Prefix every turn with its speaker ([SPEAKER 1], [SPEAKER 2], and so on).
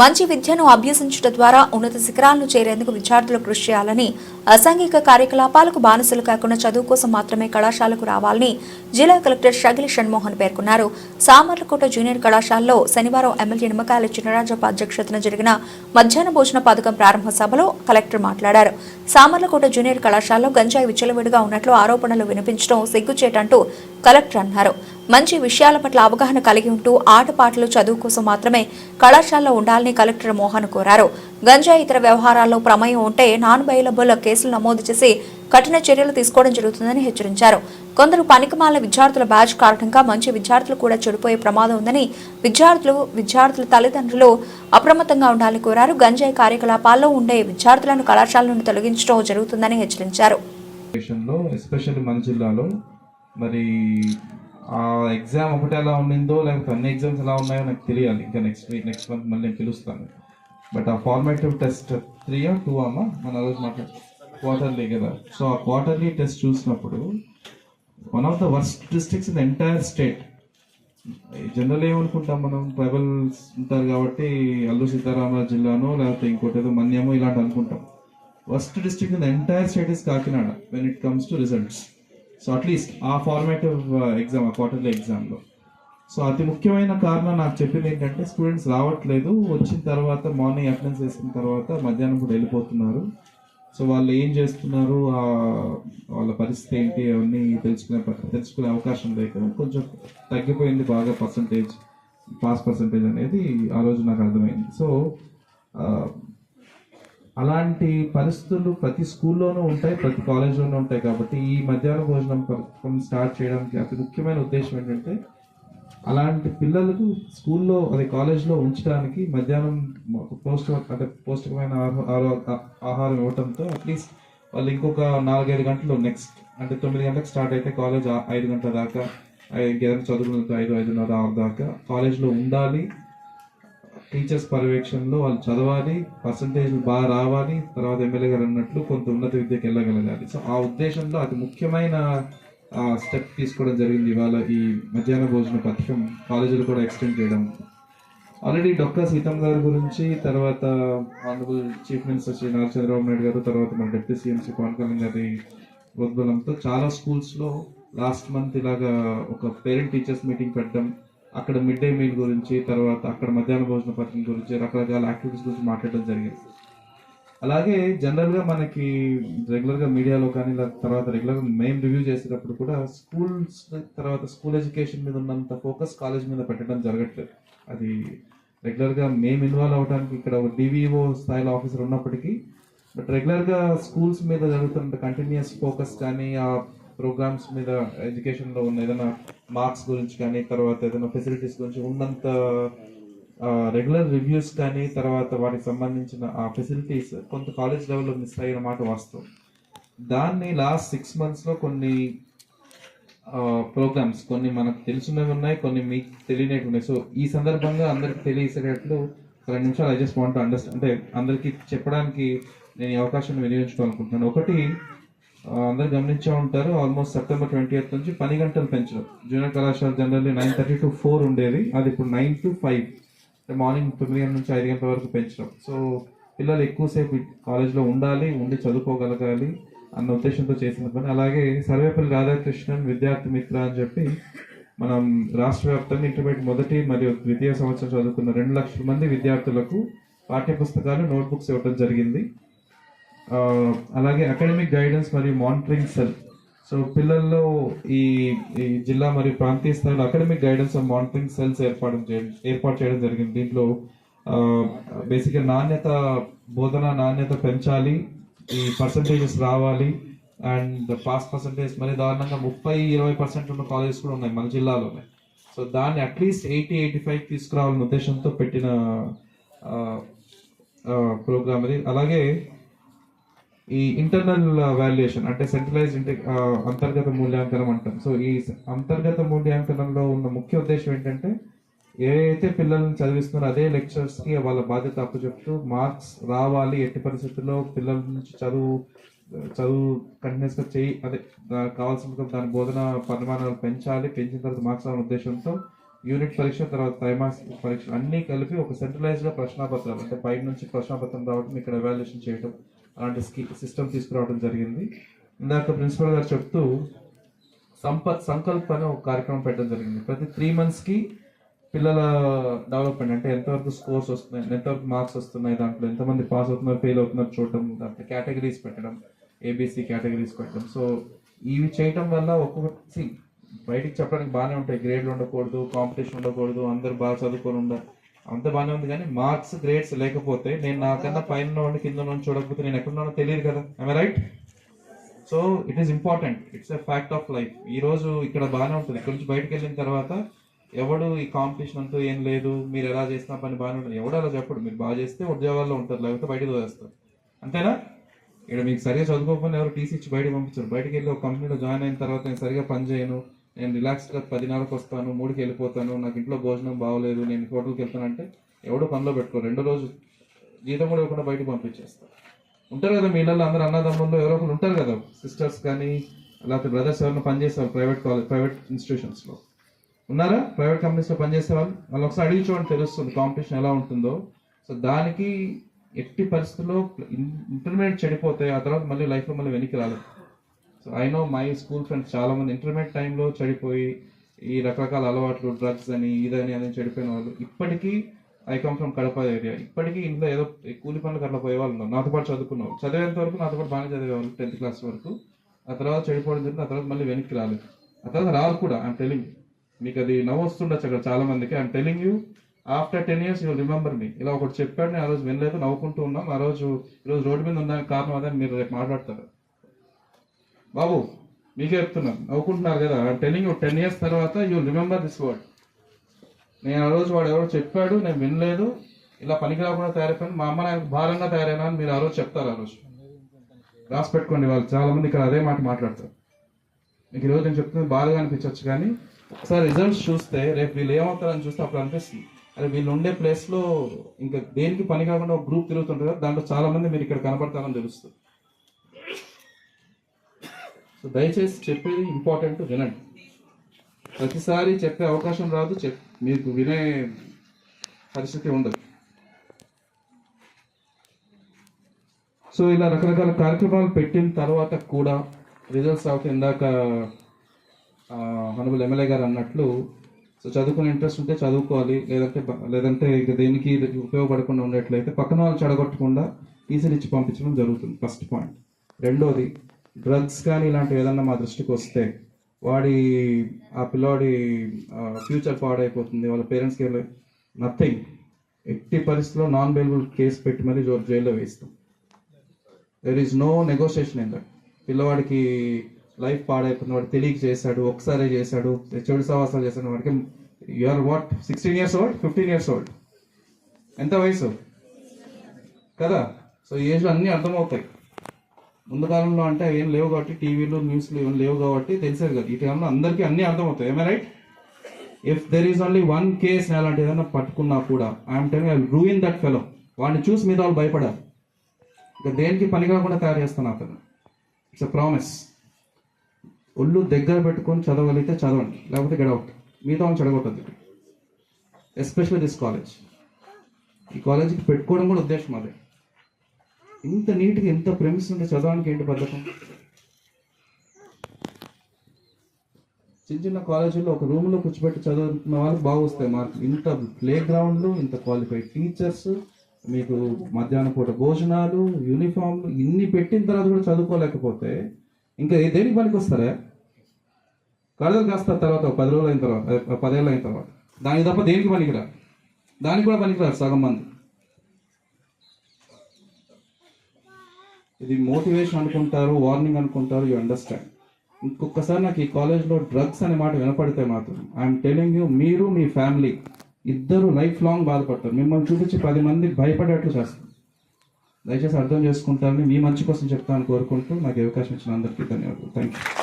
[SPEAKER 1] మంచి విద్యను అభ్యసించుట ద్వారా ఉన్నత శిఖరాలను చేరేందుకు విద్యార్థులు కృషి చేయాలని అసాంఘిక కార్యకలాపాలకు బానిసలు కాకుండా చదువు కోసం మాత్రమే కళాశాలకు రావాలని జిల్లా కలెక్టర్ షగిలి షణ్మోహన్ పేర్కొన్నారు. సామర్లకోట జూనియర్ కళాశాలలో శనివారం ఎమ్మెల్యే నిమ్మకాయల చినరాజప్ప అధ్యక్షతన జరిగిన మధ్యాహ్న భోజన పథకం ప్రారంభ సభలో కలెక్టర్ మాట్లాడారు. సామర్లకోట జూనియర్ కళాశాలలో గంజాయి విచ్చలవిడిగా ఉన్నట్లు ఆరోపణలు వినిపించడం సిగ్గుచేటంటూ కలెక్టర్ అన్నారు. మంచి విషయాల పట్ల అవగాహన కలిగి ఉంటూ ఆటపాటలు చదువు కోసం మాత్రమే కళాశాలలో ఉండాలి ఉండాలని కలెక్టర్ మోహన్ కోరారు. గంజా ఇతర వ్యవహారాల్లో ప్రమేయం ఉంటే నాన్ బైలబుల్ కేసులు నమోదు చేసి కఠిన చర్యలు తీసుకోవడం జరుగుతుందని హెచ్చరించారు. కొందరు పనికిమాల విద్యార్థుల బ్యాచ్ కారణంగా మంచి విద్యార్థులు కూడా చెడిపోయే ప్రమాదం ఉందని విద్యార్థులు విద్యార్థుల తల్లిదండ్రులు అప్రమత్తంగా ఉండాలని కోరారు. గంజాయి కార్యకలాపాల్లో ఉండే విద్యార్థులను కళాశాల నుండి తొలగించడం జరుగుతుందని హెచ్చరించారు.
[SPEAKER 2] ఎస్పెషల్లీ మన జిల్లాలో మరి ఆ ఎగ్జామ్ ఒకటి ఎలా ఉండిందో లేకపోతే అన్ని ఎగ్జామ్స్ ఎలా ఉన్నాయో నాకు తెలియాలి. ఇంకా నెక్స్ట్ వీక్ నెక్స్ట్ మంత్ మళ్ళీ నేను పిలుస్తాను. బట్ ఆ ఫార్మేటివ్ టెస్ట్ త్రీ టూ అమ్మా? మన రోజు మాట్లాడు. క్వార్టర్లీ కదా. సో ఆ క్వార్టర్లీ టెస్ట్ చూసినప్పుడు one of the worst districts in entire state general ఏమనుకుంటాం మనం? ట్రైబల్స్ ఉంటారు కాబట్టి అల్లు సీతారామరాజు జిల్లాను లేకపోతే ఇంకోటి ఏదో మన్యమో ఇలాంటి అనుకుంటాం. Worst district in the entire state is Kakinada when it comes to results so at least ఆ ఫార్మేటివ్ ఎగ్జామ్ uh, ఆ క్వార్టర్లీ ఎగ్జామ్లో సో అతి ముఖ్యమైన కారణం నాకు చెప్పింది ఏంటంటే స్టూడెంట్స్ రావట్లేదు. వచ్చిన తర్వాత మార్నింగ్ అటెండెన్స్ వేసిన తర్వాత మధ్యాహ్నం కూడా వెళ్ళిపోతున్నారు. సో వాళ్ళు ఏం చేస్తున్నారు? వాళ్ళ పరిస్థితి ఏంటి? అవన్నీ తెలుసుకునే తెలుసుకునే అవకాశం లేక కొంచెం తగ్గిపోయింది బాగా పర్సంటేజ్ పాస్ పర్సంటేజ్ అనేది ఆ రోజు నాకు అర్థమైంది. సో అలాంటి పరిస్థితులు ప్రతి స్కూల్లోనూ ఉంటాయి ప్రతి కాలేజ్లోనూ ఉంటాయి కాబట్టి ఈ మధ్యాహ్న భోజనం పథకం స్టార్ట్ చేయడానికి అతి ముఖ్యమైన ఉద్దేశం ఏంటంటే అలాంటి పిల్లలకు స్కూల్లో అదే కాలేజ్లో ఉంచడానికి మధ్యాహ్నం పోస్ట్ అంటే పౌష్టికమైన ఆహారం ఇవ్వడంతో అట్లీస్ట్ వాళ్ళు ఇంకొక నాలుగైదు గంటలు నెక్స్ట్ అంటే తొమ్మిది గంటలకు స్టార్ట్ అయితే కాలేజ్ ఐదు గంటల దాకా ఐ- ఇంకేదైనా చదువుకున్న ఐదు ఐదున్నర ఆరు దాకా కాలేజ్లో ఉండాలి. టీచర్స్ పర్యవేక్షణలో వాళ్ళు చదవాలి పర్సంటేజ్లు బాగా రావాలి తర్వాత ఎమ్మెల్యే గారు అన్నట్లు కొంత ఉన్నత విద్యకి వెళ్ళగలగాలి. సో ఆ ఉద్దేశంలో అతి ముఖ్యమైన స్టెప్ తీసుకోవడం జరిగింది ఇవాళ ఈ మధ్యాహ్న భోజన పథకం. కాలేజీలు కూడా ఎక్స్టెండ్ చేయడం. ఆల్రెడీ డొక్కా సీతమ్మ గారి గురించి తర్వాత honourable chief minister Shri Nara Chandrababu Naidu గారు తర్వాత మన డిప్యూటీ సీఎం శ్రీ పవన్ కళ్యాణ్ గారి ప్రోద్బలంతో చాలా స్కూల్స్లో లాస్ట్ మంత్ ఇలాగా ఒక పేరెంట్ టీచర్స్ మీటింగ్ పెట్టడం అక్కడ మిడ్ డే మీల్ గురించి తర్వాత అక్కడ మధ్యాహ్న భోజన పథకం గురించి రకరకాల యాక్టివిటీస్ గురించి మాట్లాడడం జరిగింది. అలాగే జనరల్గా మనకి రెగ్యులర్గా మీడియాలో కానీ తర్వాత రెగ్యులర్గా మేము రివ్యూ చేసేటప్పుడు కూడా స్కూల్స్ తర్వాత స్కూల్ ఎడ్యుకేషన్ మీద ఉన్నంత ఫోకస్ కాలేజ్ మీద పెట్టడం జరగట్లేదు. అది రెగ్యులర్గా మేము ఇన్వాల్వ్ అవడానికి ఇక్కడ ఒక డివిఓ స్థాయిలో ఆఫీసర్ ఉన్నప్పటికీ బట్ రెగ్యులర్గా స్కూల్స్ మీద జరుగుతున్న కంటిన్యూస్ ఫోకస్ కానీ ఆ ప్రోగ్రామ్స్ మీద ఎడ్యుకేషన్లో ఉన్న ఏదైనా మార్క్స్ గురించి కానీ తర్వాత ఏదైనా ఫెసిలిటీస్ గురించి ఉన్నంత రెగ్యులర్ రివ్యూస్ కానీ తర్వాత వాటికి సంబంధించిన ఆ ఫెసిలిటీస్ కొంత కాలేజ్ లెవెల్లో మిస్ అయిన మాట వాస్తవం. దాన్ని లాస్ట్ సిక్స్ మంత్స్లో కొన్ని ప్రోగ్రామ్స్ కొన్ని మనకు తెలిసినవి ఉన్నాయి కొన్ని మీకు తెలియనవి ఉన్నాయి. సో ఈ సందర్భంగా అందరికి తెలియసేటట్లు రెండు నిమిషాలు ఐ జస్ట్ వాంట్ అండర్స్టాండ్ అంటే అందరికీ చెప్పడానికి నేను ఈ అవకాశాన్ని వినియోగించుకోవాలనుకుంటున్నాను. ఒకటి అందరు గమనించే ఉంటారు. ఆల్మోస్ట్ సెప్టెంబర్ ట్వంటీ ఎయిత్ నుంచి పని గంటలు పెంచడం. జూనియర్ కళాశాల generally nine thirty to four ఉండేది. అది ఇప్పుడు నైన్ టు ఫైవ్ మార్నింగ్ తొమ్మిది గంటల నుంచి ఐదు గంటల వరకు పెంచడం. సో పిల్లలు ఎక్కువసేపు కాలేజ్లో ఉండాలి ఉండి చదువుకోగలగాలి అన్న ఉద్దేశంతో చేసిన పని. అలాగే సర్వేపల్లి రాధాకృష్ణన్ విద్యార్థి మిత్ర అని చెప్పి మనం రాష్ట్ర వ్యాప్తంగా ఇంటర్మీడియట్ మొదటి మరియు ద్వితీయ సంవత్సరం చదువుకున్న రెండు లక్షల మంది విద్యార్థులకు పాఠ్యపుస్తకాలు నోట్బుక్స్ ఇవ్వడం జరిగింది. అలాగే అకాడమిక్ గైడెన్స్ మరియు మానిటరింగ్ సెల్ సో పిల్లల్లో ఈ ఈ జిల్లా మరియు ప్రాంతీయ స్థాయిలో academic guidance and monitoring cells ఏర్పాటు చేయడం ఏర్పాటు చేయడం జరిగింది. దీంట్లో బేసిక్గా నాణ్యత బోధన నాణ్యత పెంచాలి ఈ పర్సంటేజెస్ రావాలి అండ్ పాస్ పర్సంటేజ్ మరి దారుణంగా ముప్పై ఇరవై పర్సెంట్ ఉన్న కాలేజెస్ కూడా ఉన్నాయి మన జిల్లాలోనే. సో దాన్ని అట్లీస్ట్ ఎయిటీ ఎయిటీ ఫైవ్ తీసుకురావాలనే ఉద్దేశంతో పెట్టిన ప్రోగ్రామ్ అది అలాగే ఈ ఇంటర్నల్ వాల్యుయేషన్ uh, అంటే సెంట్రలైజ్ ఇంటి uh, అంతర్గత మూల్యాంకనం అంటాం. సో ఈ అంతర్గత మూల్యాంకనంలో ఉన్న ముఖ్య ఉద్దేశం ఏంటంటే ఏదైతే పిల్లల్ని చదివిస్తున్నారో అదే లెక్చర్స్కి వాళ్ళ బాధ్యత అప్పు చెప్తూ మార్క్స్ రావాలి ఎట్టి పరిస్థితుల్లో పిల్లల నుంచి చదువు చదువు కంటిన్యూస్గా చేయి అదే కావాల్సిన దాని బోధన పరిమాణాలు పెంచాలి పెంచిన తర్వాత మార్క్స్ రావాలనే ఉద్దేశంతో యూనిట్ పరీక్ష తర్వాత త్రైమాసిక పరీక్ష అన్నీ కలిపి ఒక సెంట్రలైజ్డ్గా ప్రశ్నాపత్రాలు అంటే పై నుంచి ప్రశ్నాపత్రం రావడం ఇక్కడ ఎవాల్యుయేషన్ చేయడం అలాంటి స్కీ సిస్టమ్ తీసుకురావడం జరిగింది. ఇందాక ప్రిన్సిపల్ గారు చెప్తూ సంపత్ సంకల్ప్ అనే ఒక కార్యక్రమం పెట్టడం జరిగింది. ప్రతి త్రీ మంత్స్కి పిల్లల డెవలప్మెంట్ అంటే ఎంతవరకు స్కోర్స్ వస్తున్నాయి ఎంతవరకు మార్క్స్ వస్తున్నాయి దాంట్లో ఎంతమంది పాస్ అవుతున్నారు ఫెయిల్ అవుతున్నారు చూడటం దాంట్లో కేటగిరీస్ పెట్టడం ఏబీసీ కేటగిరీస్ పెట్టడం. సో ఇవి చేయటం వల్ల ఒక్కొక్కటి బయటికి చెప్పడానికి బాగానే ఉంటాయి. గ్రేడ్లు ఉండకూడదు కాంపిటీషన్ ఉండకూడదు అందరు బాగా చదువుకొని ఉండాలి అంత బాగానే ఉంది కానీ మార్క్స్ గ్రేడ్స్ లేకపోతే నేను నాకన్నా పైన కింద నుండి చూడకపోతే నేను ఎక్కడున్నానో తెలియదు కదా. I right so it is important it's a fact of life ఈ రోజు ఇక్కడ బాగానే ఉంటుంది. ఇక్కడ నుంచి బయటకు వెళ్ళిన తర్వాత ఎవడు ఈ కాంపిటీషన్ అంతా ఏం లేదు మీరు ఎలా చేసిన పని బాగానే ఉంటుంది. ఎవడు అలా చెప్పడు. మీరు బాగా చేస్తే ఉద్యోగాల్లో ఉంటారు లేకపోతే బయటకు వేస్తారు అంతేనా? ఇక్కడ మీకు సరిగా చదువుకోకపోయినా ఎవరు టీసీ ఇచ్చి బయటకు పంపించారు. బయటకు వెళ్ళి ఒక కంపెనీలో జాయిన్ అయిన తర్వాత నేను సరిగా పని చేయను. నేను రిలాక్స్గా పదిన్నరకు వస్తాను మూడుకి వెళ్ళిపోతాను నాకు ఇంట్లో భోజనం బాగోలేదు నేను హోటల్కి వెళ్తానంటే ఎవడో పనిలో పెట్టుకో రెండో రోజు జీతం కూడా ఇవ్వకుండా బయటకు పంపించేస్తాను ఉంటారు కదా మీ ఇళ్ళలో అందరు అన్నదమ్ముల్లో ఎవరో ఒకరు ఉంటారు కదా సిస్టర్స్ కానీ లేకపోతే బ్రదర్స్ ఎవరైనా పనిచేసేవారు ప్రైవేట్ కాలేజ్ ప్రైవేట్ ఇన్స్టిట్యూషన్స్లో ఉన్నారా? ప్రైవేట్ కంపెనీస్లో పనిచేసే వాళ్ళు వాళ్ళు ఒకసారి అడిగి చూడండి తెలుస్తుంది కాంపిటీషన్ ఎలా ఉంటుందో. సో దానికి ఎట్టి పరిస్థితుల్లో ఇంటర్మీడియట్ చెడిపోతే ఆ తర్వాత మళ్ళీ లైఫ్లో మళ్ళీ వెనక్కి రాలేదు so I know my school friends చాలా మంది ఇంటర్మీడియట్ టైంలో చెడిపోయి ఈ రకరకాల అలవాట్లు డ్రగ్స్ అని ఇదని అని చెడిపోయిన వాళ్ళు ఇప్పటికీ I come from Kadapa area ఇప్పటికీ ఇంట్లో ఏదో కూలి పనులకు అట్లా పోయే వాళ్ళు ఉన్నారు. నాతో పాటు చదువుకున్నావు చదివేంత వరకు నాతో పాటు బాగానే చదివేవాళ్ళు టెన్త్ క్లాస్ వరకు. ఆ తర్వాత చెడిపోవడం జరిగింది. ఆ తర్వాత మళ్ళీ వెనక్కి రాలేదు. ఆ తర్వాత రాదు కూడా. ఐఎమ్ టెలింగ్ మీకు అది నవ్వు వస్తుండొచ్చు అక్కడ చాలా మందికి I'm telling you after ten years you remember me ఇలా ఒకటి చెప్పాడు. నేను ఆ రోజు వినలేదు. నవ్వుకుంటూ ఉన్నాం. ఆ రోజు ఈరోజు రోడ్డు మీద ఉందానికి కారణం అదే మీరు రేపు మాట్లాడతారు. బాబు మీకే చెప్తున్నాను నవ్వుకుంటున్నారు కదా. టెలింగ్ యూ టెన్ ఇయర్స్ తర్వాత యూ రిమెంబర్ దిస్ వర్డ్ నేను ఆ రోజు వాడు ఎవరో చెప్పాడు నేను వినలేదు. ఇలా పనికి రాకుండా తయారైపోయాను. మా అమ్మ నాకు భారంగా తయారైనా అని మీరు ఆ రోజు చెప్తారు ఆ రోజు. రాసి పెట్టుకోండి వాళ్ళు. చాలా మంది ఇక్కడ అదే మాట మాట్లాడతారు. మీకు ఈరోజు నేను చెప్తుంది బాధగా అనిపించవచ్చు కానీ ఒకసారి రిజల్ట్స్ చూస్తే రేపు వీళ్ళు ఏమవుతారని చూస్తే అప్పుడు అనిపిస్తుంది. అరే వీళ్ళు ఉండే ప్లేస్లో ఇంకా దేనికి పని కాకుండా ఒక గ్రూప్ తిరుగుతుంటారు కదా దాంట్లో చాలా మంది మీరు ఇక్కడ కనపడతారని తెలుస్తుంది. సో దయచేసి చెప్పేది ఇంపార్టెంట్ వినండి. ప్రతిసారి చెప్పే అవకాశం రాదు చెప్ మీకు వినే పరిస్థితి ఉండదు. సో ఇలా రకరకాల కార్యక్రమాలు పెట్టిన తర్వాత కూడా రిజల్ట్స్ అవుతే ఇందాక హనబుల్ ఎమ్మెల్యే గారు అన్నట్లు సో చదువుకునే ఇంట్రెస్ట్ ఉంటే చదువుకోవాలి లేదంటే లేదంటే ఇక దేనికి ఉపయోగపడకుండా ఉండేట్లయితే పక్కన వాళ్ళు చెడగొట్టకుండా టీసీలు ఇచ్చి పంపించడం జరుగుతుంది ఫస్ట్ పాయింట్ రెండోది డ్రగ్స్ కానీ ఇలాంటివి ఏదన్నా మా దృష్టికి వస్తే వాడి ఆ పిల్లవాడి ఫ్యూచర్ పాడైపోతుంది. వాళ్ళ పేరెంట్స్కి నథింగ్ ఎట్టి పరిస్థితిలో నాన్ బెయిలబుల్ కేసు పెట్టి మరీ జో- జైల్లో వేస్తాం there is no negotiation in that పిల్లవాడికి లైఫ్ పాడైపోతుంది. వాడు తెలియక చేశాడు ఒకసారి చేశాడు చెడు సవాసాలు చేశాడు. వాడికి you are what sixteen years old fifteen years old ఎంత వయసు? కదా? సో ఈ ఏజ్లో అన్నీ అర్థమవుతాయి. ముందు కాలంలో అంటే ఏం లేవు కాబట్టి టీవీలు న్యూస్లు ఏం లేవు కాబట్టి తెలిసేది కదా. ఈ టైంలో అందరికీ అన్నీ అర్థమవుతాయి. ఏమే right if there is only one case అలాంటి ఏదైనా పట్టుకున్నా కూడా I'm telling I ruin that fellow వాడిని చూసి మీద వాళ్ళు భయపడారు ఇక దేనికి పని కాకుండా తయారు చేస్తాను అతను. ఇట్స్ ఎ ప్రామిస్ ఒళ్ళు దగ్గర పెట్టుకొని చదవగలిగితే చదవండి. లేకపోతే గెడౌట్ మిగతా వాళ్ళు చెడగొట్టద్దు. ఎస్పెషల్లీ దిస్ కాలేజ్ ఈ కాలేజీకి పెట్టుకోవడం కూడా ఉద్దేశం అదే. ఇంత నీట్గా ఇంత ప్రేమిస్ ఉంటే చదవడానికి ఏంటి పథకం చిన్న చిన్న కాలేజీల్లో ఒక రూమ్లో కూర్చోబెట్టి చదువుతున్న వాళ్ళకి బాగా వస్తాయి మార్కులు. ఇంత ప్లే గ్రౌండ్లు ఇంత క్వాలిఫైడ్ టీచర్స్ మీకు మధ్యాహ్నం పూట భోజనాలు యూనిఫామ్లు ఇన్ని పెట్టిన తర్వాత కూడా చదువుకోలేకపోతే ఇంకా దేనికి పనికి వస్తారా కడదలు కాస్తారు తర్వాత పది రోజులు అయిన తర్వాత పదేళ్ళు అయిన తర్వాత. దానికి తప్ప దేనికి పనికిరా? దానికి కూడా పనికిరారు సగం మంది. ఇది మోటివేషన్ అనుకుంటారు వార్నింగ్ అనుకుంటారు యూ అండర్స్టాండ్ ఇంకొకసారి నాకు ఈ కాలేజ్లో డ్రగ్స్ అనే మాట వినపడితే మాత్రం ఐఎమ్ టెలింగ్ యూ మీరు మీ ఫ్యామిలీ ఇద్దరు లైఫ్ లాంగ్ బాధపడతారు. మిమ్మల్ని చూపించి పది మంది భయపడేట్లు చేస్తారు. దయచేసి అర్థం చేసుకుంటారని మీ మంచి కోసం చెప్తాను కోరుకుంటూ నాకు అవకాశం ఇచ్చిన అందరికీ ధన్యవాదాలు. Thank you